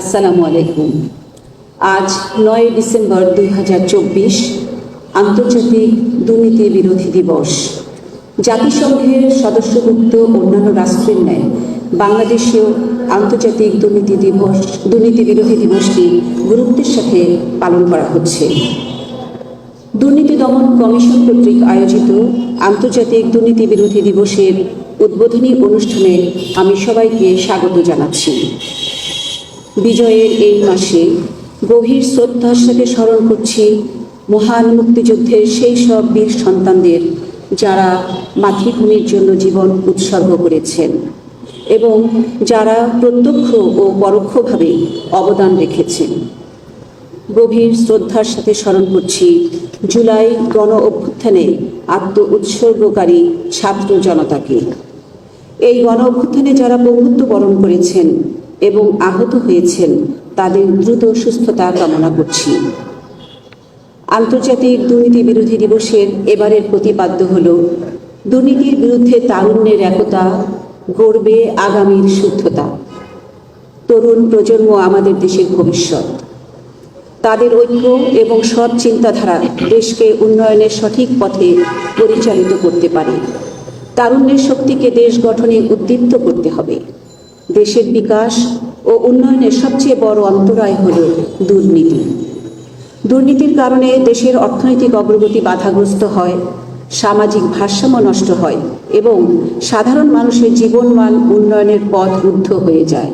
আসসালামু আলাইকুম। আজ নয় ডিসেম্বর দুই হাজার চব্বিশ, আন্তর্জাতিক দুর্নীতি বিরোধী দিবস। জাতিসংঘের সদস্যভুক্ত অন্যান্য রাষ্ট্রের ন্যায় বাংলাদেশেও আন্তর্জাতিক দুর্নীতি দিবস, দুর্নীতি বিরোধী দিবসটি গুরুত্বের সাথে পালন করা হচ্ছে। দুর্নীতি দমন কমিশন কর্তৃক আয়োজিত আন্তর্জাতিক দুর্নীতি বিরোধী দিবসের উদ্বোধনী অনুষ্ঠানে আমি সবাইকে স্বাগত জানাচ্ছি। বিজয়ের এই মাসে গভীর শ্রদ্ধার সাথে স্মরণ করছি মহান মুক্তিযুদ্ধের সেই সব বীর সন্তানদের যারা মাতৃভূমির জন্য জীবন উৎসর্গ করেছেন এবং যারা প্রত্যক্ষ ও পরোক্ষভাবে অবদান রেখেছেন। গভীর শ্রদ্ধার সাথে স্মরণ করছি জুলাই গণ অভ্যুত্থানে আত্ম উৎসর্গকারী ছাত্র জনতাকে। এই গণ অভ্যুত্থানে যারা বন্ধুত্ব বরণ করেছেন এবং আহত হয়েছেন। তাদের দ্রুত সুস্থতা কামনা করছি। আন্তর্জাতিক দুর্নীতি বিরোধী দিবসের এবারের প্রতিপাদ্য হল, দুর্নীতির বিরুদ্ধে তারুণ্যের একতা গড়বে আগামীর শুদ্ধতা। তরুণ প্রজন্ম আমাদের দেশের ভবিষ্যৎ। তাদের ঐক্য এবং সৎ চিন্তাধারা দেশকে উন্নয়নের সঠিক পথে পরিচালিত করতে পারে। তারুণ্যের শক্তিকে দেশ গঠনে উদ্দীপ্ত করতে হবে। দেশের বিকাশ ও উন্নয়নের সবচেয়ে বড় অন্তরায় হল দুর্নীতি। দুর্নীতির কারণে দেশের অর্থনৈতিক অগ্রগতি বাধাগ্রস্ত হয়, সামাজিক ভারসাম্য নষ্ট হয় এবং সাধারণ মানুষের জীবনমান উন্নয়নের পথ রুদ্ধ হয়ে যায়।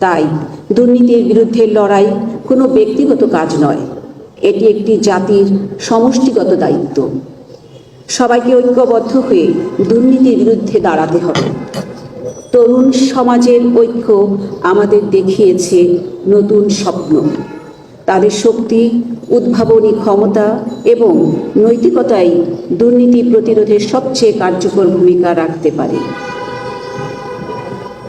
তাই দুর্নীতির বিরুদ্ধে লড়াই কোনো ব্যক্তিগত কাজ নয়, এটি একটি জাতির সমষ্টিগত দায়িত্ব। সবাইকে ঐক্যবদ্ধ হয়ে দুর্নীতির বিরুদ্ধে দাঁড়াতে হবে। তরুণ সমাজের ঐক্য আমাদের দেখিয়েছে নতুন স্বপ্ন। তাদের শক্তি, উদ্ভাবনী ক্ষমতা এবং নৈতিকতাই দুর্নীতি প্রতিরোধে সবচেয়ে কার্যকর ভূমিকা রাখতে পারে।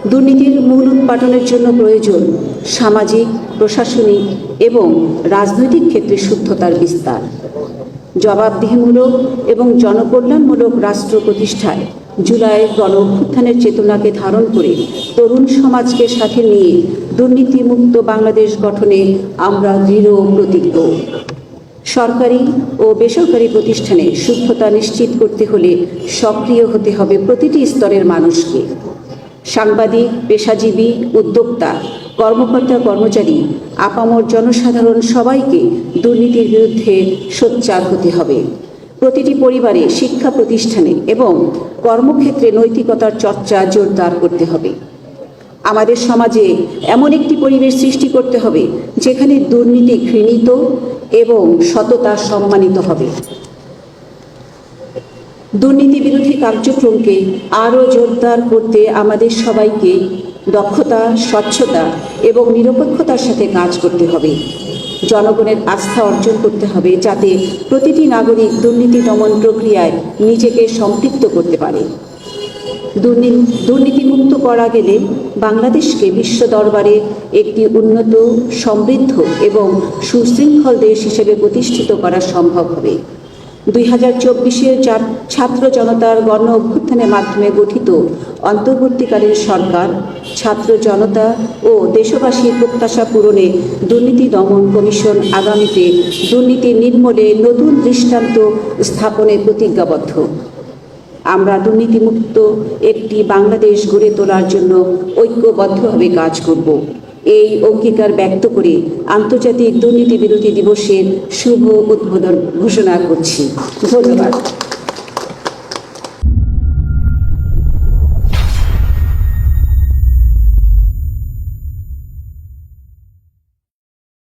দুর্নীতির মূল উৎপাটনের জন্য প্রয়োজন সামাজিক, প্রশাসনিক এবং রাজনৈতিক ক্ষেত্রে শুদ্ধতার বিস্তার। জবাবদিহিমূলক এবং জনকল্যাণমূলক রাষ্ট্র প্রতিষ্ঠায় জুলাইয়ের গণ অভ্যুত্থানের চেতনাকে ধারণ করে তরুণ সমাজকে সাথে নিয়ে দুর্নীতিমুক্ত বাংলাদেশ গঠনে আমরা দৃঢ় প্রতিজ্ঞ। সরকারি ও বেসরকারি প্রতিষ্ঠানে শুদ্ধতা নিশ্চিত করতে হলে সক্রিয় হতে হবে প্রতিটি স্তরের মানুষকে। সাংবাদিক, পেশাজীবী, উদ্যোক্তা, কর্মকর্তা, কর্মচারী, আপামর জনসাধারণ সবাইকে দুর্নীতির বিরুদ্ধে সোচ্চার হতে হবে। প্রতিটি পরিবারে শিক্ষা প্রতিষ্ঠানে এবং কর্মক্ষেত্রে নৈতিকতার চর্চা জোরদার করতে হবে। আমাদের সমাজে এমন একটি পরিবেশ সৃষ্টি করতে হবে, যেখানে দুর্নীতি ঘৃণীত এবং সততা সম্মানিত হবে। দুর্নীতি বিরোধী কার্যক্রমকে আরও জোরদার করতে আমাদের সবাইকে দক্ষতা, স্বচ্ছতা এবং নিরপেক্ষতার সাথে কাজ করতে হবে। জনগণের আস্থা অর্জন করতে হবে যাতে প্রতিটি নাগরিক দুর্নীতি দমন প্রক্রিয়ায় নিজেকে সম্পৃক্ত করতে পারে। দুর্নীতি দুর্নীতিমুক্ত করা গেলে বাংলাদেশকে বিশ্ব দরবারে একটি উন্নত, সমৃদ্ধ এবং সুশৃঙ্খল দেশ হিসেবে প্রতিষ্ঠিত করা সম্ভব হবে। দুই হাজার চব্বিশের ছাত্র জনতার গণ অভ্যুত্থানের মাধ্যমে গঠিত অন্তর্বর্তীকালীন সরকার, ছাত্র জনতা ও দেশবাসীর প্রত্যাশা পূরণে দুর্নীতি দমন কমিশন আগামীতে দুর্নীতি নির্মূলে নতুন দৃষ্টান্ত স্থাপনের প্রতিজ্ঞাবদ্ধ। আমরা দুর্নীতিমুক্ত একটি বাংলাদেশ গড়ে তোলার জন্য ঐক্যবদ্ধভাবে কাজ করব। এই অঙ্গীকার ব্যক্ত করে আন্তর্জাতিক দুর্নীতি বিরোধী দিবসের শুভ উদ্বোধন ঘোষণা করছি। ধন্যবাদ।